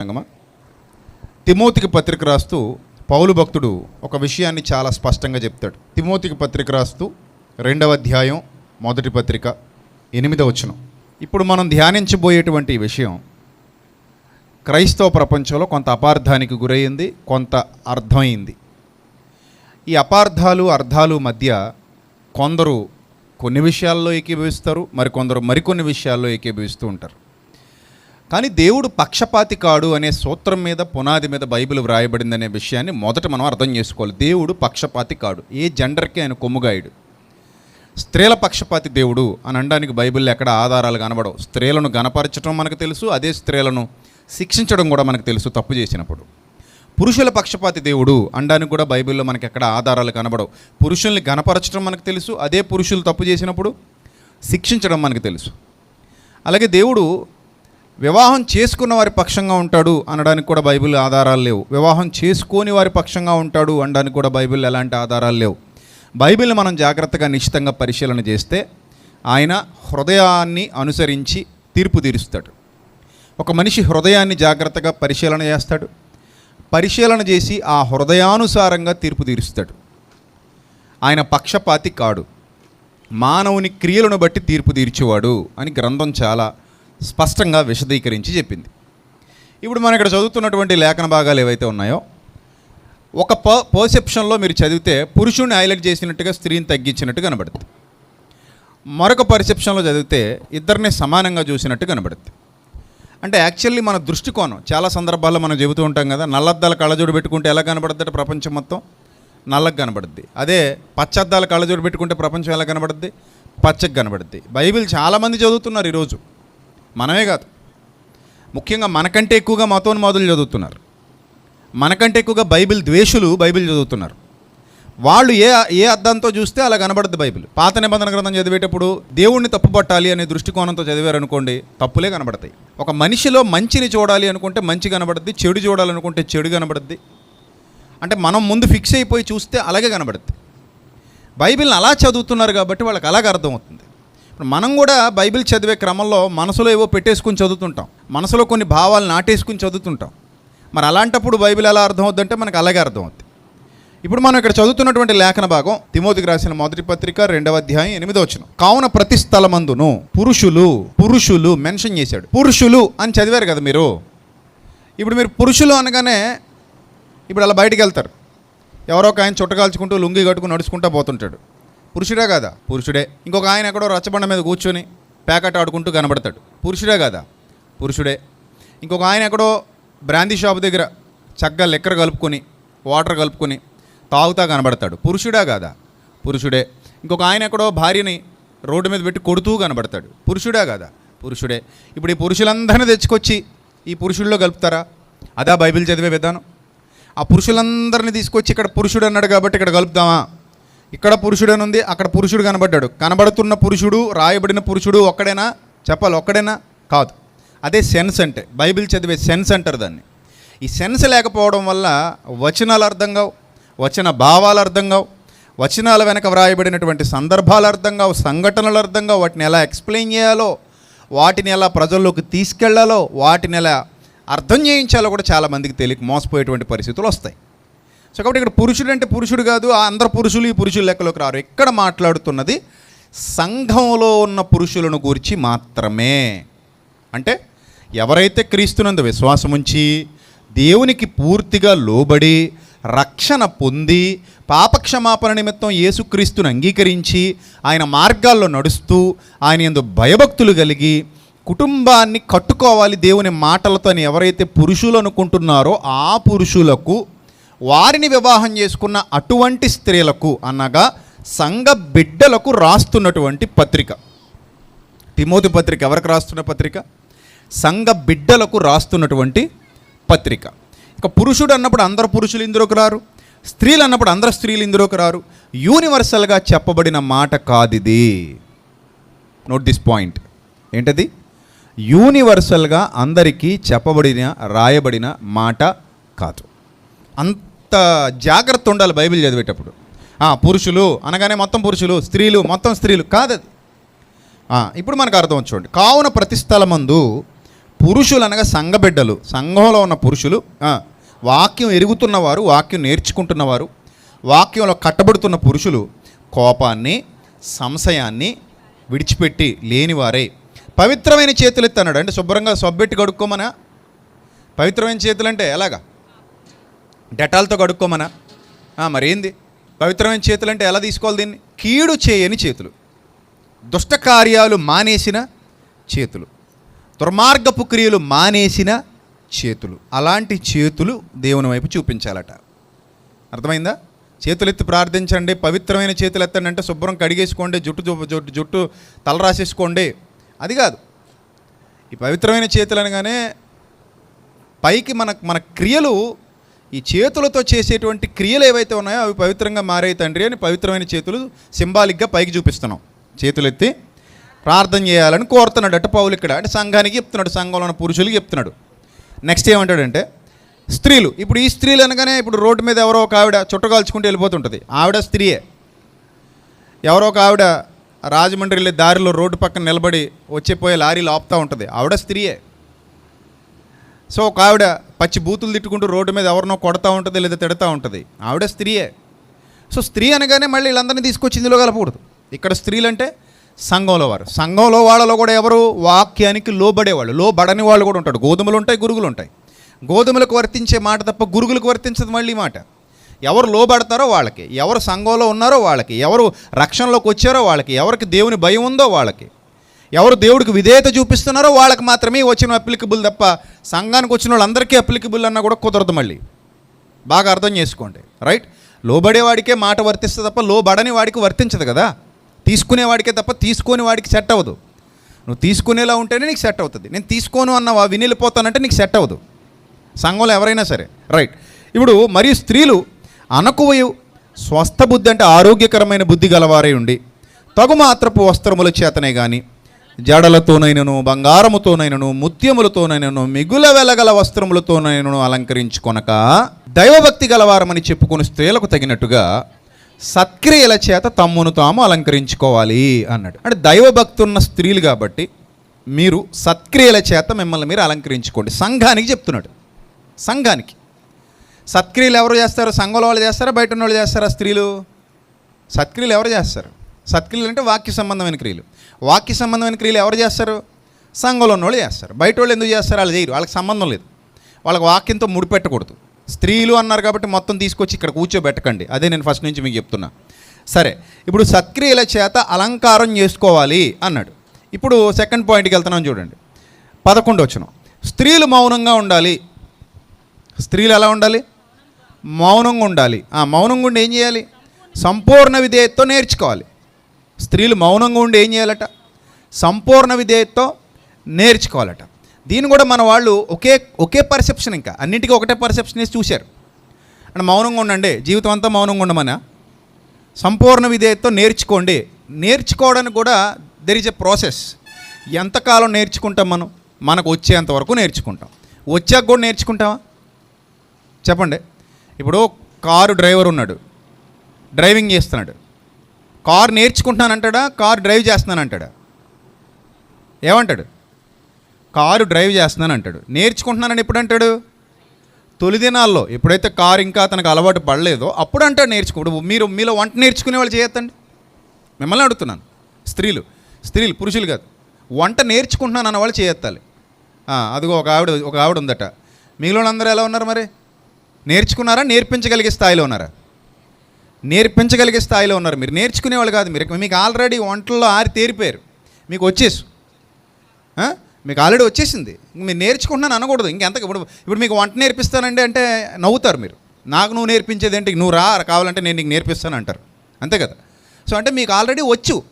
సంగమా? తిమోతికి పత్రిక రాస్తూ పౌలు భక్తుడు ఒక విషయాన్ని చాలా స్పష్టంగా చెప్తాడు. తిమోతికి పత్రిక రాస్తూ రెండవ అధ్యాయం మొదటి పత్రిక ఎనిమిదవ వచనం. ఇప్పుడు మనం ధ్యానించబోయేటువంటి విషయం క్రైస్తవ ప్రపంచంలో కొంత అపార్థానికి గురయ్యింది కొంత అర్థమైంది. ఈ అపార్థాలు అర్థాలు మధ్య కొందరు కొన్ని విషయాల్లో ఏకీభవిస్తారు మరికొందరు మరికొన్ని విషయాల్లో ఏకీభవిస్తూ ఉంటారు. కానీ దేవుడు పక్షపాతి కాడు అనే సూత్రం మీద పునాది మీద బైబిల్ వ్రాయబడిందనే విషయాన్ని మొదట మనం అర్థం చేసుకోవాలి. దేవుడు పక్షపాతి కాడు. ఏ జెండర్కి ఆయన కొమ్ముగాయుడు? స్త్రీల పక్షపాతి దేవుడు అని అనడానికి బైబిల్లో ఎక్కడ ఆధారాలు కనబడవు. స్త్రీలను గనపరచడం మనకు తెలుసు అదే స్త్రీలను శిక్షించడం కూడా మనకు తెలుసు తప్పు చేసినప్పుడు. పురుషుల పక్షపాతి దేవుడు అనడానికి కూడా బైబిల్లో మనకి ఎక్కడ ఆధారాలు కనబడవు. పురుషుల్ని గనపరచడం మనకు తెలుసు అదే పురుషులు తప్పు చేసినప్పుడు శిక్షించడం మనకు తెలుసు. అలాగే దేవుడు వివాహం చేసుకున్న వారి పక్షంగా ఉంటాడు అనడానికి కూడా బైబిల్ ఆధారాలు లేవు. వివాహం చేసుకోని వారి పక్షంగా ఉంటాడు అనడానికి కూడా బైబిల్ ఎలాంటి ఆధారాలు లేవు. బైబిల్ని మనం జాగ్రత్తగా నిశ్చితంగా పరిశీలన చేస్తే ఆయన హృదయాన్ని అనుసరించి తీర్పు తీరుస్తాడు. ఒక మనిషి హృదయాన్ని జాగ్రత్తగా పరిశీలన చేస్తాడు. పరిశీలన చేసి ఆ హృదయానుసారంగా తీర్పు తీరుస్తాడు. ఆయన పక్షపాతి కాడు. మానవుని క్రియలను బట్టి తీర్పు తీర్చేవాడు అని గ్రంథం చాలా స్పష్టంగా విశదీకరించి చెప్పింది. ఇప్పుడు మనం ఇక్కడ చదువుతున్నటువంటి లేఖన భాగాలు ఏవైతే ఉన్నాయో ఒక ప పర్సెప్షన్లో మీరు చదివితే పురుషుణ్ణి హైలైట్ చేసినట్టుగా స్త్రీని తగ్గించినట్టు కనబడుతుంది మరొక పర్సెప్షన్లో చదివితే ఇద్దరిని సమానంగా చూసినట్టు కనబడుతుంది అంటే యాక్చువల్లీ మన దృష్టికోణం చాలా సందర్భాల్లో మనం చెబుతూ ఉంటాం కదా నల్లద్దాల కళ్ళజోడు పెట్టుకుంటే ఎలా కనబడుతుంది ప్రపంచం మొత్తం? నల్లగా కనబడుద్ది. అదే పచ్చద్దాల కళ్ళజోడు పెట్టుకుంటే ప్రపంచం ఎలా కనబడుద్ది? పచ్చగా కనబడుద్ది. బైబిల్ చాలామంది చదువుతున్నారు ఈరోజు. మనమే కాదు. ముఖ్యంగా మనకంటే ఎక్కువగా మతోన్మాదులు చదువుతున్నారు. మనకంటే ఎక్కువగా బైబిల్ ద్వేషులు బైబిల్ చదువుతున్నారు. వాళ్ళు ఏ ఏ అర్థంతో చూస్తే అలా కనబడుద్ది బైబిల్. పాత నిబంధన గ్రంథం చదివేటప్పుడు దేవుణ్ణి తప్పుపట్టాలి అనే దృష్టికోణంతో చదివారనుకోండి తప్పులే కనబడతాయి. ఒక మనిషిలో మంచిని చూడాలి అనుకుంటే మంచి కనబడుద్ది చెడు చూడాలనుకుంటే చెడు కనబడుద్ది. అంటే మనం ముందు ఫిక్స్ అయిపోయి చూస్తే అలాగే కనబడుద్ది. బైబిల్ని అలా చదువుతున్నారు కాబట్టి వాళ్ళకి అలాగ అర్థమవుతుంది. మనం కూడా బైబిల్ చదివే క్రమంలో మనసులో ఏవో పెట్టేసుకుని చదువుతుంటాం. మనసులో కొన్ని భావాలు నాటేసుకుని చదువుతుంటాం. మరి అలాంటప్పుడు బైబిల్ ఎలా అర్థమవుద్దంటే మనకు అలాగే అర్థమవుద్ది. ఇప్పుడు మనం ఇక్కడ చదువుతున్నటువంటి లేఖన భాగం తిమోతికి రాసిన మొదటి పత్రిక రెండవ అధ్యాయం ఎనిమిదో వచ్చిన కావున ప్రతి స్థలమందును పురుషులు పురుషులు మెన్షన్ చేశాడు. పురుషులు అని చదివారు కదా మీరు? ఇప్పుడు మీరు పురుషులు అనగానే ఇప్పుడు అలా బయటికి వెళ్తారు. ఎవరో ఒక ఆయన చుట్టకాల్చుకుంటూ లుంగి కట్టుకుని నడుచుకుంటూ పోతుంటాడు. పురుషుడే కాదా? పురుషుడే. ఇంకొక ఆయన ఎక్కడో రచ్చబండ మీద కూర్చొని ప్యాకెట్ ఆడుకుంటూ కనబడతాడు. పురుషుడే కాదా? పురుషుడే. ఇంకొక ఆయన ఎక్కడో బ్రాందీ షాప్ దగ్గర చక్కగా లెక్కర కలుపుకొని వాటర్ కలుపుకొని తాగుతా కనబడతాడు. పురుషుడే కాదా? పురుషుడే. ఇంకొక ఆయన ఎక్కడో భార్యని రోడ్డు మీద పెట్టి కొడుతూ కనబడతాడు. పురుషుడే కాదా? పురుషుడే. ఇప్పుడు ఈ పురుషులందరినీ తెచ్చుకొచ్చి ఈ పురుషుల్లో కలుపుతారా? అదా బైబిల్ చదివే విధానం. ఆ పురుషులందరినీ తీసుకొచ్చి ఇక్కడ పురుషుడు అన్నాడు కాబట్టి ఇక్కడ కలుపుతామా? ఇక్కడ పురుషుడు అని ఉంది అక్కడ పురుషుడు కనబడ్డాడు. కనబడుతున్న పురుషుడు రాయబడిన పురుషుడు ఒక్కడేనా? చెప్పాలి ఒక్కడేనా? కాదు. అదే సెన్స్ అంటే బైబిల్ చదివే సెన్స్ అంటారు దాన్ని. ఈ సెన్స్ లేకపోవడం వల్ల వచనాలు అర్థం కావు వచన భావాలు అర్థం కావు వచనాల వెనక వ్రాయబడినటువంటి సందర్భాలు అర్థం కావు సంఘటనలు అర్థం కావు. వాటిని ఎలా ఎక్స్ప్లెయిన్ చేయాలో వాటిని ఎలా ప్రజల్లోకి తీసుకెళ్ళాలో వాటిని ఎలా అర్థం చేయించాలో కూడా చాలామందికి తెలియక మోసపోయేటువంటి పరిస్థితులు వస్తాయి. సో కాబట్టి ఇక్కడ పురుషుడు అంటే పురుషుడు కాదు అందరు పురుషులు ఈ పురుషుల లెక్కలోకి రారు. ఇక్కడ మాట్లాడుతున్నది? సంఘంలో ఉన్న పురుషులను గురించి మాత్రమే. అంటే ఎవరైతే క్రీస్తునందు విశ్వాసం ఉంచి దేవునికి పూర్తిగా లోబడి రక్షణ పొంది పాపక్షమాపణ నిమిత్తం యేసుక్రీస్తును అంగీకరించి ఆయన మార్గాల్లో నడుస్తూ ఆయన ఎందు భయభక్తులు కలిగి కుటుంబాన్ని కట్టుకోవాలి దేవుని మాటలతో అని ఎవరైతే పురుషులు అనుకుంటున్నారో ఆ పురుషులకు వారిని వివాహం చేసుకున్న అటువంటి స్త్రీలకు అనగా సంఘ బిడ్డలకు రాస్తున్నటువంటి పత్రిక. తిమోతి పత్రిక ఎవరికి రాస్తున్న పత్రిక? సంఘ బిడ్డలకు రాస్తున్నటువంటి పత్రిక. ఇక పురుషుడు అన్నప్పుడు అందరు పురుషులు ఇందులోకి రారు. స్త్రీలు అన్నప్పుడు అందరు స్త్రీలు ఇందులోకి రారు. యూనివర్సల్గా చెప్పబడిన మాట కాదిది. నోట్ దిస్ పాయింట్ ఏంటది? యూనివర్సల్గా అందరికీ చెప్పబడిన రాయబడిన మాట కాదు. అంత జాగ్రత్త ఉండాలి బైబిల్ చదివేటప్పుడు. పురుషులు అనగానే మొత్తం పురుషులు స్త్రీలు మొత్తం స్త్రీలు కాదది ఇప్పుడు మనకు అర్థం చూడండి. కావున ప్రతి స్థలమందు పురుషులు అనగా సంఘబిడ్డలు సంఘంలో ఉన్న పురుషులు వాక్యం ఎరుగుతున్నవారు వాక్యం నేర్చుకుంటున్నవారు వాక్యంలో కట్టబడుతున్న పురుషులు కోపాన్ని సంశయాన్ని విడిచిపెట్టి లేనివారే. పవిత్రమైన చేతులు ఎత్తన్నాడు అంటే శుభ్రంగా సబ్బెట్టి కడుక్కోమనా? పవిత్రమైన చేతులు అంటే ఎలాగా? డెటాల్తో కడుక్కోమనా? మరేంది పవిత్రమైన చేతులు అంటే ఎలా తీసుకోవాలి దీన్ని? కీడు చేయని చేతులు. దుష్ట కార్యాలు మానేసిన చేతులు. దుర్మార్గపు క్రియలు మానేసిన చేతులు. అలాంటి చేతులు దేవుని వైపు చూపించాలట. అర్థమైందా? చేతులు ఎత్తి ప్రార్థించండి పవిత్రమైన చేతులు ఎత్తండి అంటే శుభ్రం కడిగేసుకోండి జుట్టు జుట్టు జుట్టు తల రాసేసుకోండి. అది కాదు. ఈ పవిత్రమైన చేతులు అనగానే పైకి మన మన క్రియలు ఈ చేతులతో చేసేటువంటి క్రియలు ఏవైతే ఉన్నాయో అవి పవిత్రంగా మారే తండ్రి అని పవిత్రమైన చేతులు సింబాలిక్గా పైకి చూపిస్తున్నాం. చేతులు ఎత్తి ప్రార్థన చేయాలని కోరుతున్నాడు. అటు పౌలు ఇక్కడ అంటే సంఘానికి చెప్తున్నాడు సంఘంలో ఉన్న పురుషులకి చెప్తున్నాడు. నెక్స్ట్ ఏమంటాడంటే స్త్రీలు ఇప్పుడు ఈ స్త్రీలు అనగానే ఇప్పుడు రోడ్డు మీద ఎవరో ఒక ఆవిడ చుట్టగాల్చుకుంటూ వెళ్ళిపోతుంటుంది. ఆవిడ స్త్రీయే. ఎవరో ఒక ఆవిడ రాజమండ్రి వెళ్ళే దారిలో రోడ్డు పక్కన నిలబడి వచ్చేపోయే లారీలు ఆపుతూ ఉంటుంది. ఆవిడ స్త్రీయే. సో ఒక ఆవిడ పచ్చి బూతులు తిట్టుకుంటూ రోడ్డు మీద ఎవరినో కొడతా ఉంటుంది లేదా తిడతా ఉంటుంది. ఆవిడ స్త్రీయే. సో స్త్రీ అనగానే మళ్ళీ వీళ్ళందరినీ తీసుకొచ్చి ఇందులో కలపకూడదు. ఇక్కడ స్త్రీలు అంటే సంఘంలో వారు. సంఘంలో వాళ్ళలో కూడా ఎవరు వాక్యానికి లోబడేవాళ్ళు. లోబడని వాళ్ళు కూడా ఉంటాడు గోధుమలు ఉంటాయి గురుగులు ఉంటాయి. గోధుమలకు వర్తించే మాట తప్ప గురుగులకు వర్తించదు మళ్ళీ మాట. ఎవరు లోబడతారో వాళ్ళకి. ఎవరు సంఘంలో ఉన్నారో వాళ్ళకి. ఎవరు రక్షణలోకి వచ్చారో వాళ్ళకి. ఎవరికి దేవుని భయం ఉందో వాళ్ళకి. ఎవరు దేవుడికి విధేయత చూపిస్తున్నారో వాళ్ళకి మాత్రమే వచ్చిన అప్లికబుల్ తప్ప సంఘానికి వచ్చిన వాళ్ళందరికీ అప్లికబుల్ అన్నా కూడా కుదరదు మళ్ళీ. బాగా అర్థం చేసుకోండి. రైట్ లోబడేవాడికే మాట వర్తిస్తుంది తప్ప లోబడని వాడికి వర్తించదు కదా. తీసుకునేవాడికే తప్ప తీసుకోని వాడికి సెట్ అవ్వదు. నువ్వు తీసుకునేలా ఉంటేనే నీకు సెట్ అవుతుంది. నేను తీసుకోను అన్నవా వినిలిపోతానంటే నీకు సెట్ అవ్వదు. సంఘంలో ఎవరైనా సరే. రైట్ ఇప్పుడు మరియు స్త్రీలు అనకువయు స్వస్థ బుద్ధి అంటే ఆరోగ్యకరమైన బుద్ధి గలవారై ఉండి తగు మాత్రపు వస్త్రముల చేతనే కానీ జడలతోనైనను బంగారముతోనైనను ముత్యములతోనైనను మిగుల వెలగల వస్త్రములతోనైనను అలంకరించుకొనక దైవభక్తి గలవారమని చెప్పుకుని స్త్రీలకు తగినట్టుగా సత్క్రియల చేత తమ్మును తాము అలంకరించుకోవాలి అన్నాడు. అంటే దైవభక్తి ఉన్న స్త్రీలు కాబట్టి మీరు సత్క్రియల చేత మిమ్మల్ని మీరు అలంకరించుకోండి. సంఘానికి చెప్తున్నాడు. సంఘానికి. సత్క్రియలు ఎవరు చేస్తారు? సంఘంలో వాళ్ళు చేస్తారా? బయట ఉన్న వాళ్ళు చేస్తారా స్త్రీలు? సత్క్రియలు ఎవరు చేస్తారు? సత్క్రియలు అంటే వాక్య సంబంధమైన క్రియలు. వాక్య సంబంధమైన క్రియలు ఎవరు చేస్తారు? సంఘంలో ఉన్న వాళ్ళు చేస్తారు. బయట వాళ్ళు ఎందుకు చేస్తారు? వాళ్ళు చేయరు. వాళ్ళకి సంబంధం లేదు. వాళ్ళకి వాక్యంతో ముడిపెట్టకూడదు. స్త్రీలు అన్నారు కాబట్టి మొత్తం తీసుకొచ్చి ఇక్కడ కూర్చోబెట్టకండి. అదే నేను ఫస్ట్ నుంచి మీకు చెప్తున్నా. సరే ఇప్పుడు సత్క్రియల చేత అలంకారం చేసుకోవాలి అన్నాడు. ఇప్పుడు సెకండ్ పాయింట్కి వెళ్తున్నాం చూడండి. పదకొండు వచ్చిన స్త్రీలు మౌనంగా ఉండాలి. స్త్రీలు ఎలా ఉండాలి? మౌనంగా ఉండాలి. ఆ మౌనంగా ఉండి ఏం చేయాలి? సంపూర్ణ విధేయతతో నేర్చుకోవాలి. స్త్రీలు మౌనంగా ఉండి ఏం చేయాలట? సంపూర్ణ విధేయతతో నేర్చుకోవాలట. దీన్ని కూడా మన వాళ్ళు ఒకే ఒకే పర్సెప్షన్ ఇంకా. అన్నింటికీ ఒకటే పర్సెప్షన్ వేసి చూశారు. అంటే మౌనంగా ఉండండి. జీవితం అంతా మౌనంగా ఉండమన? సంపూర్ణ విధేయతతో నేర్చుకోండి. నేర్చుకోవడానికి కూడా దెర్ ఇస్ ఎ ప్రాసెస్ ఎంతకాలం నేర్చుకుంటాం మనం? మనకు వచ్చేంత వరకు నేర్చుకుంటాం. వచ్చాక కూడా నేర్చుకుంటామా చెప్పండి. ఇప్పుడు కారు డ్రైవర్ ఉన్నాడు. డ్రైవింగ్ చేస్తున్నాడు. కార్ నేర్చుకుంటున్నానంటాడా? కారు డ్రైవ్ చేస్తున్నానంటాడా? ఏమంటాడు? కారు డ్రైవ్ చేస్తున్నాను అంటాడు నేర్చుకుంటున్నానని ఎప్పుడు అంటాడు? తొలి దినాల్లో ఎప్పుడైతే కారు ఇంకా తనకు అలవాటు పడలేదో అప్పుడు అంటాడు నేర్చుకోడు మీరు మీలో వంట నేర్చుకునే వాళ్ళు చేయొద్దండి. మిమ్మల్ని అడుగుతున్నాను. స్త్రీలు స్త్రీలు పురుషులు కాదు. వంట నేర్చుకుంటున్నాను అన్న వాళ్ళు చేయెత్తాలి అదిగో ఒక ఆవిడ ఒక ఆవిడ ఉందట. మిగిలిన అందరూ ఎలా ఉన్నారు మరి? నేర్చుకున్నారా? నేర్పించగలిగే స్థాయిలో ఉన్నారా? నేర్పించగలిగే స్థాయిలో ఉన్నారు. మీరు నేర్చుకునే వాళ్ళు కాదు. మీరు మీకు ఆల్రెడీ వంటల్లో ఆరి తేరిపోయారు. మీకు వచ్చేసు. మీకు ఆల్రెడీ వచ్చేసింది. మీరు నేర్చుకుంటున్నాను అనకూడదు. ఇంకెంత ఇప్పుడు ఇప్పుడు మీకు వంట నేర్పిస్తానండి అంటే నవ్వుతారు మీరు. నాకు నువ్వు నేర్పించేది ఏంటి? నువ్వు రా కావాలంటే నేను నీకు నేర్పిస్తాను అంటారు. అంతే కదా? సో అంటే మీకు ఆల్రెడీ వచ్చు.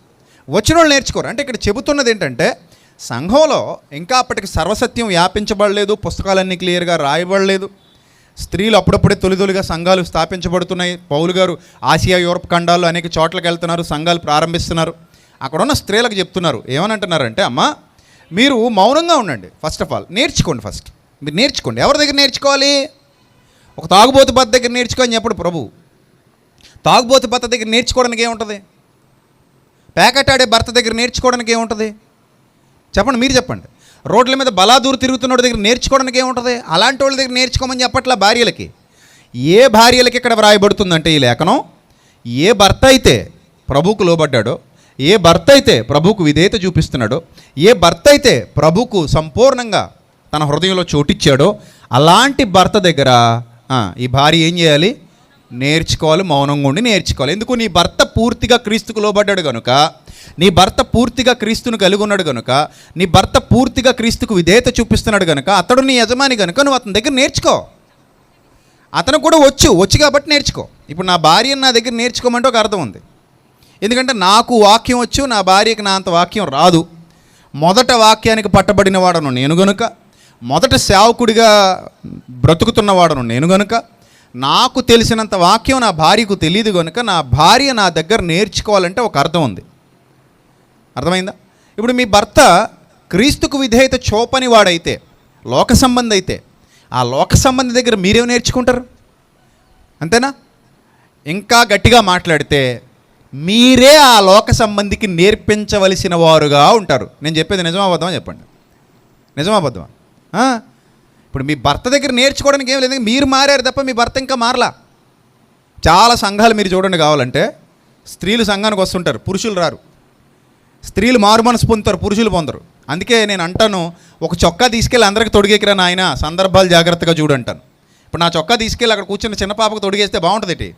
వచ్చిన వాళ్ళు నేర్చుకోరు. అంటే ఇక్కడ చెబుతున్నది ఏంటంటే సంఘంలో ఇంకా అప్పటికి సర్వసత్యం వ్యాపించబడలేదు. పుస్తకాలన్నీ క్లియర్గా రాయబడలేదు. స్త్రీలు అప్పుడప్పుడే తొలి తొలిగా సంఘాలు స్థాపించబడుతున్నాయి. పౌలు గారు ఆసియా యూరప్ ఖండాల్లో అనేక చోట్లకి వెళ్తున్నారు సంఘాలు ప్రారంభిస్తున్నారు. అక్కడ ఉన్న స్త్రీలకు చెప్తున్నారు. ఏమని అంటున్నారంటే అమ్మ మీరు మౌనంగా ఉండండి. ఫస్ట్ ఆఫ్ ఆల్ నేర్చుకోండి ఫస్ట్ మీరు నేర్చుకోండి. ఎవరి దగ్గర నేర్చుకోవాలి? ఒక తాగుబోతు భర్త దగ్గర నేర్చుకోని చెప్పడు ప్రభు. తాగుబోతు భర్త దగ్గర నేర్చుకోవడానికి ఏముంటుంది? ప్యాకెట్ ఆడే భర్త దగ్గర నేర్చుకోవడానికి ఏముంటుంది? చెప్పండి మీరు చెప్పండి. రోడ్ల మీద బలాదూరు తిరుగుతున్నోడి దగ్గర నేర్చుకోవడానికి ఏముంటుంది? అలాంటి వాళ్ళ దగ్గర నేర్చుకోమని చెప్పట్ల భార్యలకి. ఏ భార్యలకి ఇక్కడ వ్రాయబడుతుందంటే ఈ లేఖనం? ఏ భర్త అయితే ప్రభుకు లోబడ్డాడో ఏ భర్త అయితే ప్రభుకు విధేయత చూపిస్తున్నాడో ఏ భర్త అయితే ప్రభుకు సంపూర్ణంగా తన హృదయంలో చోటిచ్చాడో అలాంటి భర్త దగ్గర ఈ భార్య ఏం చేయాలి? నేర్చుకోవాలి మౌనంగా ఉండి నేర్చుకోవాలి. ఎందుకు నీ భర్త పూర్తిగా క్రీస్తుకు లోబడ్డాడు కనుక నీ భర్త పూర్తిగా క్రీస్తును కలిగి ఉన్నాడు కనుక నీ భర్త పూర్తిగా క్రీస్తుకు విధేయత చూపిస్తున్నాడు కనుక అతడు నీ యజమాని కనుక నువ్వు అతని దగ్గర నేర్చుకో. అతను కూడా వచ్చు వచ్చు కాబట్టి నేర్చుకో. ఇప్పుడు నా భార్యను నా దగ్గర నేర్చుకోమంటే ఒక అర్థం ఉంది. ఎందుకంటే నాకు వాక్యం వచ్చు నా భార్యకి నా అంత వాక్యం రాదు. మొదట వాక్యానికి పట్టబడిన వాడను నేను గనుక మొదట సేవకుడిగా బ్రతుకుతున్నవాడను నేను గనుక నాకు తెలిసినంత వాక్యం నా భార్యకు తెలియదు కనుక నా భార్య నా దగ్గర నేర్చుకోవాలంటే ఒక అర్థం ఉంది. అర్థమైందా? ఇప్పుడు మీ భర్త క్రీస్తుకు విధేయత చూపని వాడైతే లోక సంబంధి అయితే ఆ లోక సంబంధి దగ్గర మీరేం నేర్చుకుంటారు? అంతేనా? ఇంకా గట్టిగా మాట్లాడితే మీరే ఆ లోక సంబంధికి నేర్పించవలసిన వారుగా ఉంటారు. నేను చెప్పేది నిజమాబద్ధమా చెప్పండి. నిజమాబద్ధమా ఇప్పుడు మీ భర్త దగ్గర నేర్చుకోవడానికి ఏం లేదు. మీరు మారారు తప్ప మీ భర్త ఇంకా మారలా. చాలా సంఘాలు మీరు చూడండి కావాలంటే స్త్రీలు సంఘానికి వస్తుంటారు పురుషులు రారు. స్త్రీలు మారు మనసు పొందుతారు పురుషులు పొందరు. అందుకే నేను అంటాను ఒక చొక్కా తీసుకెళ్ళి అందరికి తొడిగేకిరా నాయన సందర్భాలు జాగ్రత్తగా చూడంటాను ఇప్పుడు నా చొక్కా తీసుకెళ్ళి అక్కడ కూర్చున్న చిన్న పాపకు తొడిగేస్తే బాగుంటుంది ఇటు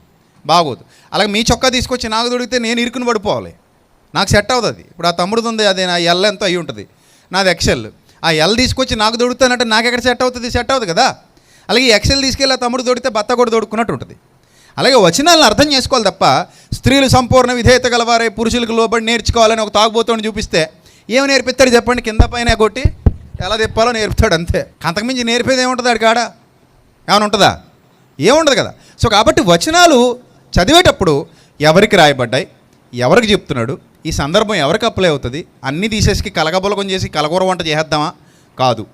బాగోదు. అలాగే మీ చొక్కా తీసుకొచ్చి నాకు తొడిగితే నేను ఇరుకుని పడిపోవాలి. నాకు సెట్ అవుతుంది ఇప్పుడు ఆ తమ్ముడు ఉంది అది నా ఎల్ ఎంతో అయి ఉంటుంది. నాది ఎక్సెల్ ఆ ఎల్ తీసుకొచ్చి నాకు దొడుకుతానంటే నాకు ఎక్కడ సెట్ అవుతుంది? సెట్ అవుతుంది కదా. అలాగే ఎక్సెల్ తీసుకెళ్ళి ఆ తమ్ముడు దొడితే భర్త కూడా దొడుకున్నట్టు ఉంటుంది. అలాగే వచనాలను అర్థం చేసుకోవాలి తప్ప స్త్రీలు సంపూర్ణ విధేయత గలవారే పురుషులకు లోబడి నేర్చుకోవాలని ఒక తాగుబోతుని చూపిస్తే ఏమి నేర్పిస్తాడు చెప్పండి? కింద పైన కొట్టి ఎలా తిప్పాలో నేర్పుతాడు అంతే. అంతకుమించి నేర్పేది ఏముంటుంది ఆడి కాడ? ఏమైనా ఉంటుందా? ఏముండదు కదా. సో కాబట్టి వచనాలు చదివేటప్పుడు ఎవరికి రాయబడ్డాయి? ఎవరికి చెప్తున్నాడు? ఈ సందర్భం ఎవరికి అప్లై అవుతుంది? అన్నీ తీసేసి కలగబులకం చేసి కలగూర వంట చేసేద్దామా? కాదు.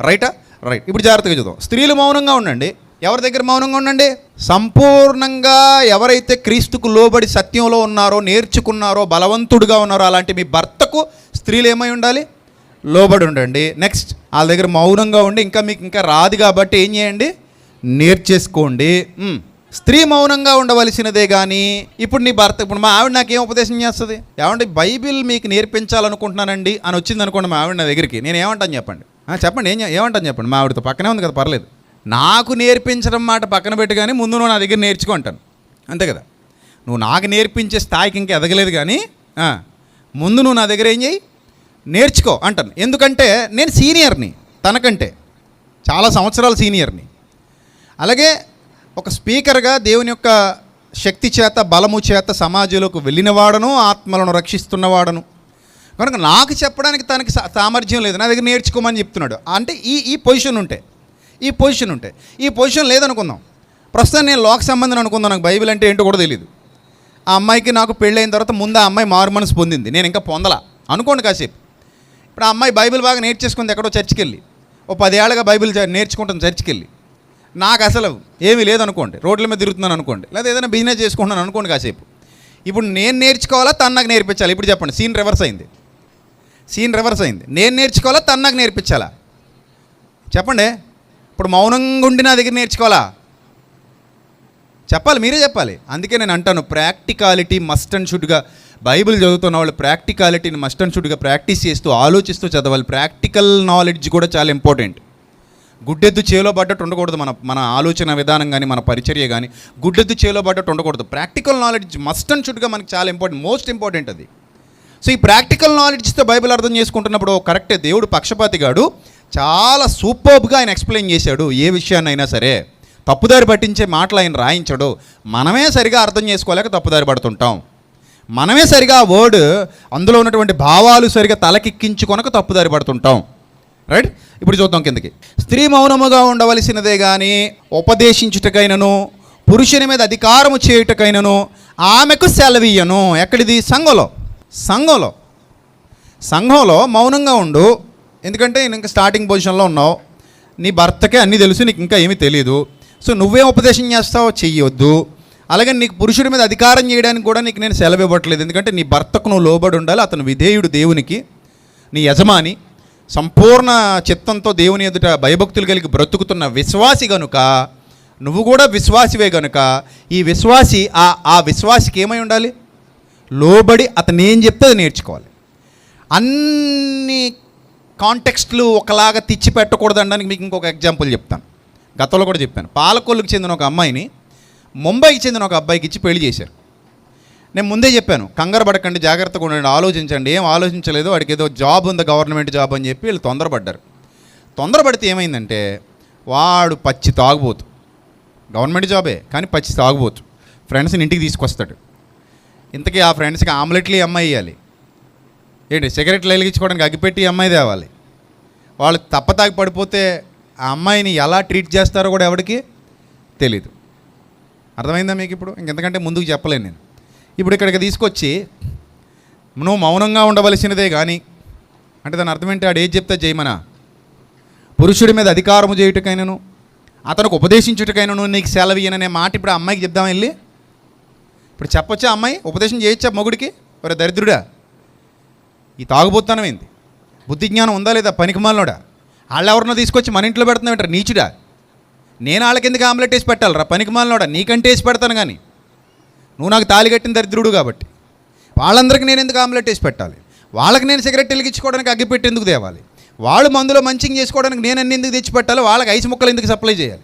రైటా? రైట్. ఇప్పుడు జాగ్రత్తగా చూద్దాం స్త్రీలు మౌనంగా ఉండండి. ఎవరి దగ్గర మౌనంగా ఉండండి? సంపూర్ణంగా ఎవరైతే క్రీస్తుకు లోబడి సత్యంలో ఉన్నారో నేర్చుకున్నారో బలవంతుడుగా ఉన్నారో అలాంటి మీ భర్తకు స్త్రీలు ఏమై ఉండాలి? లోబడి ఉండండి. నెక్స్ట్ వాళ్ళ దగ్గర మౌనంగా ఉండి ఇంకా మీకు ఇంకా రాదు కాబట్టి ఏం చేయండి? నేర్చేసుకోండి. స్త్రీ మౌనంగా ఉండవలసినదే కానీ ఇప్పుడు నీ భర్త ఇప్పుడు మా ఆవిడ నాకేం ఉపదేశం చేస్తుంది? ఏమంటే బైబిల్ మీకు నేర్పించాలనుకుంటున్నానండి అని వచ్చింది అనుకోండి మా ఆవిడ నా దగ్గరికి. నేను ఏమంటాను చెప్పండి చెప్పండి ఏం ఏమంటాను చెప్పండి? మా ఆవిడతో పక్కనే ఉంది కదా పర్లేదు. నాకు నేర్పించడం మాట పక్కన పెట్టి కానీ ముందు నువ్వు నా దగ్గర నేర్చుకుంటాను అంతే కదా? నువ్వు నాకు నేర్పించే స్థాయికి ఇంకా ఎదగలేదు కానీ ముందు నువ్వు నా దగ్గర ఏం చేయి నేర్చుకో అంటాను. ఎందుకంటే నేను సీనియర్ని తనకంటే చాలా సంవత్సరాల సీనియర్ని. అలాగే ఒక స్పీకర్గా దేవుని యొక్క శక్తి చేత బలము చేత సమాజంలోకి వెళ్ళినవాడను ఆత్మలను రక్షిస్తున్నవాడను. కనుక నాకు చెప్పడానికి తనకి సా- సామర్థ్యం లేదు. నా దగ్గర నేర్చుకోమని చెప్తున్నాడు. అంటే ఈ ఈ పొజిషన్ ఉంటే. ఈ పొజిషన్ ఉంటే. ఈ పొజిషన్ లేదనుకుందాం. ప్రస్తుతం నేను లోక్ సంబంధం అనుకుందాం. నాకు బైబిల్ అంటే ఏంటో కూడా తెలియదు ఆ అమ్మాయికి నాకు పెళ్ళైన తర్వాత ముందు ఆ అమ్మాయి మారు మనసు పొందింది. నేను ఇంకా పొందలా. అనుకోండి కాసేపు. ఇప్పుడు ఆ అమ్మాయి బైబిల్ బాగా నేర్చేసుకుంది ఎక్కడో చర్చికి వెళ్ళి ఓ పదేళ్ళగా బైబిల్ నేర్చుకుంటాను చర్చికి వెళ్ళి నాకు అసలు ఏమీ లేదనుకోండి. రోడ్ల మీద తిరుగుతున్నాను అనుకోండి. లేదా ఏదైనా బిజినెస్ చేసుకుంటున్నాను అనుకోండి కాసేపు. ఇప్పుడు నేను నేర్చుకోవాలా? తను నాకు నేర్పించాలి? ఇప్పుడు చెప్పండి. సీన్ రివర్స్ అయింది. సీన్ రివర్స్ అయింది. నేను నేర్చుకోవాలా? తను నాకు నేర్పించాలా? చెప్పండి. ఇప్పుడు మౌనంగా ఉండి నా దగ్గర నేర్చుకోవాలా? చెప్పాలి మీరే చెప్పాలి. అందుకే నేను అంటాను ప్రాక్టికాలిటీ మస్ట్ అండ్ షుడ్గా బైబిల్ చదువుతున్న వాళ్ళు ప్రాక్టికాలిటీని మస్ట్ అండ్ షుడ్గా ప్రాక్టీస్ చేస్తూ ఆలోచిస్తూ చదవాలి. ప్రాక్టికల్ నాలెడ్జ్ కూడా చాలా ఇంపార్టెంట్. గుడ్డెద్దు చేలో పడ్డట్టు ఉండకూడదు మన మన ఆలోచన విధానం కానీ మన పరిచర్య కానీ గుడ్డెద్దు చేలో పడ్డట్టు ఉండకూడదు. ప్రాక్టికల్ నాలెడ్జ్ మస్ట్ అండ్ షుడ్గా మనకి చాలా ఇంపార్టెంట్ మోస్ట్ ఇంపార్టెంట్ అది. సో ఈ ప్రాక్టికల్ నాలెడ్జ్తో బైబిల్ అర్థం చేసుకుంటున్నప్పుడు కరెక్టే దేవుడు పక్షపాతిగాడు చాలా సూపర్బ్గా ఆయన ఎక్స్ప్లెయిన్ చేశాడు. ఏ విషయాన్నైనా సరే తప్పుదారి పట్టించే మాటలు ఆయన రాయించడు. మనమే సరిగా అర్థం చేసుకోలేక తప్పుదారి పడుతుంటాం. మనమే సరిగా వర్డ్ అందులో ఉన్నటువంటి భావాలు సరిగా తలకెక్కించుకొనక తప్పుదారి పడుతుంటాం. రైట్ ఇప్పుడు చూద్దాం కిందకి. స్త్రీ మౌనముగా ఉండవలసినదే కానీ ఉపదేశించుటకైనను పురుషుని మీద అధికారము చేయుటకైనను ఆమెకు సెలవీయను ఎక్కడిది? సంఘంలో. సంఘంలో. సంఘంలో మౌనంగా ఉండు. ఎందుకంటే నేను ఇంకా స్టార్టింగ్ పొజిషన్లో ఉన్నావు. నీ భర్తకే అన్నీ తెలుసు నీకు ఇంకా ఏమీ తెలియదు సో నువ్వేం ఉపదేశం చేస్తావో చెయ్యొద్దు. అలాగే నీకు పురుషుడి మీద అధికారం చేయడానికి కూడా నీకు నేను సెలవు ఇవ్వట్లేదు. ఎందుకంటే నీ భర్తకు నువ్వు లోబడి ఉండాలి. అతను విధేయుడు దేవునికి నీ యజమాని. సంపూర్ణ చిత్తంతో దేవుని ఎదుట భయభక్తులు కలిగి బ్రతుకుతున్న విశ్వాసి గనుక నువ్వు కూడా విశ్వాసివే గనుక ఈ విశ్వాసి ఆ ఆ విశ్వాసికి ఏమై ఉండాలి? లోబడి అతను ఏం చెప్తే అది నేర్చుకోవాలి. అన్ని కాంటెక్స్ట్లు ఒకలాగా తెచ్చి పెట్టకూడదు అనడానికి మీకు ఇంకొక ఎగ్జాంపుల్ చెప్తాను. గతంలో కూడా చెప్పాను. పాలకొల్లుకి చెందిన ఒక అమ్మాయిని ముంబైకి చెందిన ఒక అబ్బాయికి ఇచ్చి పెళ్ళి చేశారు. నేను ముందే చెప్పాను కంగారు పడకండి జాగ్రత్తగా ఉండండి ఆలోచించండి. ఏం ఆలోచించలేదు వాడికి ఏదో జాబ్ ఉంది గవర్నమెంట్ జాబ్ అని చెప్పి వీళ్ళు తొందరపడ్డారు. తొందరపడితే ఏమైందంటే వాడు పచ్చి తాగుబోతు. గవర్నమెంట్ జాబే కానీ పచ్చి తాగుబోతు. ఫ్రెండ్స్ని ఇంటికి తీసుకొస్తాడు. ఇంతకీ ఆ ఫ్రెండ్స్కి ఆమ్లెట్లు అమ్మాయి ఇవ్వాలి ఏంటి సిగరెట్లు వెలిగించుకోవడానికి అగ్గిపెట్టి అమ్మాయి తేవాలి? వాళ్ళు తప్పతాగి పడిపోతే ఆ అమ్మాయిని ఎలా ట్రీట్ చేస్తారో కూడా ఎవరికి తెలీదు. అర్థమైందా మీకు ఇప్పుడు? ఇంకెంతకంటే ముందుకు చెప్పలేను నేను. ఇప్పుడు ఇక్కడికి తీసుకొచ్చి నువ్వు మౌనంగా ఉండవలసినదే కానీ అంటే దాని అర్థం ఏంటి? ఆడు ఏది చెప్తే చేయమనా? పురుషుడి మీద అధికారము చేయుటకైనను అతనికి ఉపదేశించుటకైనను నీకు సెలవు మాట ఇప్పుడు అమ్మాయికి చెప్దాం వెళ్ళి? ఇప్పుడు చెప్పొచ్చా అమ్మాయి? ఉపదేశం చేయొచ్చా మొగుడికి? ఒరే దరిద్రుడా. ఈ తాగుబోతానం ఏంది? బుద్ధి జ్ఞానం ఉందా లేదా? పనికిమాలనోడా వాళ్ళు ఎవరినో తీసుకొచ్చి మన ఇంట్లో పెడుతున్నావు నీచుడా? నేను వాళ్ళకి ఎందుకు ఆమ్లెట్ వేసి పెట్టాలరా? పనికిమాలనోడా నీకంటే వేసి పెడతాను కానీ నువ్వు నాకు తాలి కట్టిన దరిద్రుడు కాబట్టి. వాళ్ళందరికీ నేను ఎందుకు ఆమ్లెట్ వేసి పెట్టాలి? వాళ్ళకి నేను సిగరెట్ వెలిగించుకోవడానికి అగ్గిపెట్టి ఎందుకు తేవాలి? వాళ్ళు మందులో మంచింగ్ చేసుకోవడానికి నేను అన్ని ఎందుకు తెచ్చి పెట్టాలో? వాళ్ళకి ఐసు ముక్కలు ఎందుకు సప్లై చేయాలి?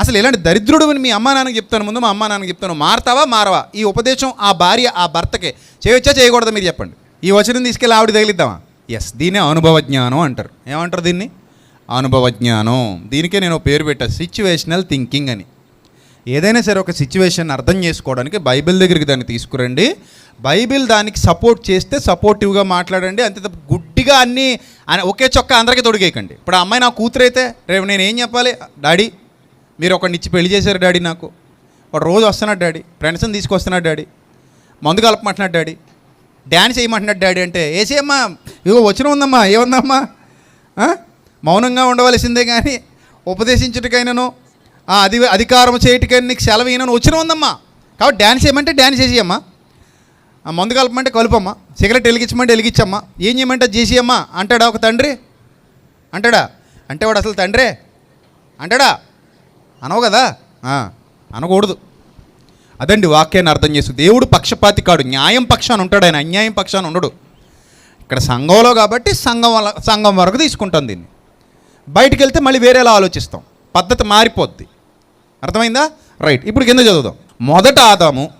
అసలు ఇలాంటి దరిద్రుడు అని మీ అమ్మా నాన్నకి చెప్తాను. ముందు మా అమ్మా నాన్నకి చెప్తాను. మారతావా? మారవా? ఈ ఉపదేశం ఆ భార్య ఆ భర్తకే. చేయొచ్చా? చేయకూడదా? మీరు చెప్పండి. ఈ వచనం తీసుకెళ్ళి ఆవిడ తగిలిద్దామా? ఎస్ దీన్నే అనుభవ జ్ఞానం అంటారు. ఏమంటారు దీన్ని? అనుభవ జ్ఞానం దీనికే నేను పేరు పెట్టా సిచ్యువేషనల్ థింకింగ్ అని. ఏదైనా సరే ఒక సిచ్యువేషన్ అర్థం చేసుకోవడానికి బైబిల్ దగ్గరికి దాన్ని తీసుకురండి. బైబిల్ దానికి సపోర్ట్ చేస్తే సపోర్టివ్గా మాట్లాడండి అంతే తప్ప గుడ్డిగా అన్నీ ఒకే చొక్క అందరికీ తొడిగేయకండి. ఇప్పుడు ఆ అమ్మాయి నా కూతురు అయితే రేపు నేను ఏం చెప్పాలి? డాడీ మీరు ఒకడిని ఇచ్చి పెళ్ళి చేశారు డాడీ నాకు. వాడు రోజు వస్తున్నాడు డాడీ ఫ్రెండ్స్ని తీసుకొస్తున్నాడు డాడీ. మందు కలపమంటున్నాడు డాడీ. డ్యాన్స్ చేయమంటున్నాడు డాడీ అంటే వేసేయమ్మా ఇగో వచ్చిన ఉందమ్మా ఏముందమ్మా? మౌనంగా ఉండవలసిందే కానీ ఉపదేశించుటకైనాను అది అధికారం చేయటికైనా నీకు సెలవు ఈయనను వచ్చిన ఉందమ్మా. కాబట్టి డ్యాన్స్ చేయమంటే డ్యాన్స్ చేసేయమ్మా. మందు కలపమంటే కలుపమ్మా. సిగరెట్ వెలిగించమంటే వెలిగించమ్మా. ఏం చేయమంటే చేసేయమ్మా. అంటాడా ఒక తండ్రి? అంటాడా? అంటే వాడు అసలు తండ్రే? అంటాడా? అనవు కదా? అనకూడదు. అదండి వాక్యాన్ని అర్థం చేసు దేవుడు పక్షపాతి కాడు. న్యాయం పక్షాన ఉంటాడు ఆయన. అన్యాయం పక్షాన ఉండడు. ఇక్కడ సంఘంలో కాబట్టి సంఘం వల్ల సంఘం వరకు తీసుకుంటాం దీన్ని. బయటికి వెళ్తే మళ్ళీ వేరేలా ఆలోచిస్తాం. పద్ధతి మారిపోద్ది. అర్థమైందా? రైట్. ఇప్పుడు కింద చదువుదాం. మొదట ఆదాము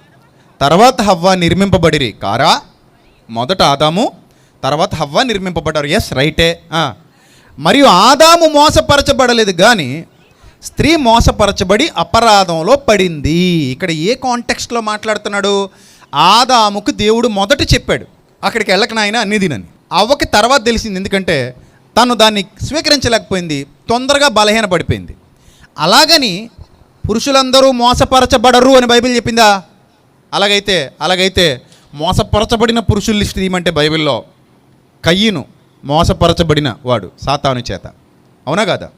తర్వాత హవ్వ నిర్మింపబడిరి. కారా? మొదట ఆదాము తర్వాత హవ్వ నిర్మింపబడ్డారు. ఎస్ రైటే మరియు ఆదాము మోసపరచబడలేదు కానీ స్త్రీ మోసపరచబడి అపరాధంలో పడింది. ఇక్కడ ఏ కాంటెక్స్ట్లో మాట్లాడుతున్నాడు? ఆదాముకు దేవుడు మొదట చెప్పాడు. అక్కడికి వెళ్ళక నాయన అన్ని తినని. అవ్వకి తర్వాత తెలిసింది ఎందుకంటే తను దాన్ని స్వీకరించలేకపోయింది. తొందరగా బలహీన పడిపోయింది. అలాగని పురుషులందరూ మోసపరచబడరు అని బైబిల్ చెప్పిందా? అలాగైతే అలాగైతే మోసపరచబడిన పురుషుల లిస్ట్ ఏమంటే బైబిల్లో కయ్యను మోసపరచబడిన వాడు సాతాను చేత. అవునా కదా?